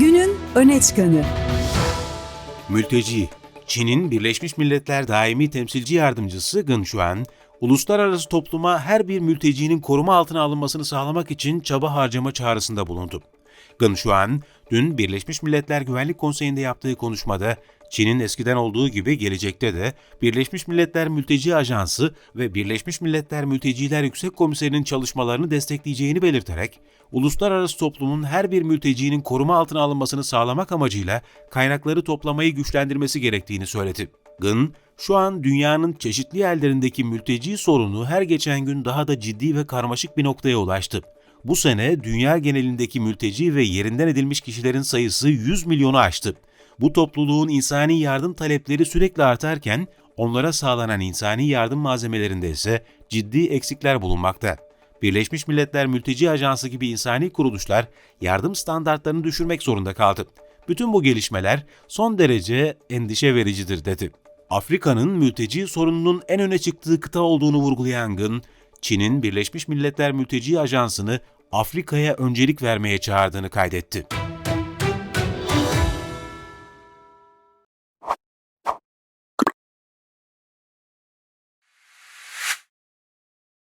Günün öne çıkanı. Mülteci, Çin'in Birleşmiş Milletler Daimi Temsilci Yardımcısı Gın Shuan, uluslararası topluma her bir mültecinin koruma altına alınmasını sağlamak için çaba harcama çağrısında bulundu. Gın Shuan, dün Birleşmiş Milletler Güvenlik Konseyi'nde yaptığı konuşmada, Çin'in eskiden olduğu gibi gelecekte de Birleşmiş Milletler Mülteci Ajansı ve Birleşmiş Milletler Mülteciler Yüksek Komiserinin çalışmalarını destekleyeceğini belirterek, uluslararası toplumun her bir mültecinin koruma altına alınmasını sağlamak amacıyla kaynakları toplamayı güçlendirmesi gerektiğini söyledi. Gın, şu an dünyanın çeşitli yerlerindeki mülteci sorunu her geçen gün daha da ciddi ve karmaşık bir noktaya ulaştı. Bu sene dünya genelindeki mülteci ve yerinden edilmiş kişilerin sayısı 100 milyonu aştı. Bu topluluğun insani yardım talepleri sürekli artarken onlara sağlanan insani yardım malzemelerinde ise ciddi eksikler bulunmakta. Birleşmiş Milletler Mülteci Ajansı gibi insani kuruluşlar yardım standartlarını düşürmek zorunda kaldı. Bütün bu gelişmeler son derece endişe vericidir dedi. Afrika'nın mülteci sorununun en öne çıktığı kıta olduğunu vurgulayan Gın, Çin'in Birleşmiş Milletler Mülteci Ajansı'nı Afrika'ya öncelik vermeye çağırdığını kaydetti.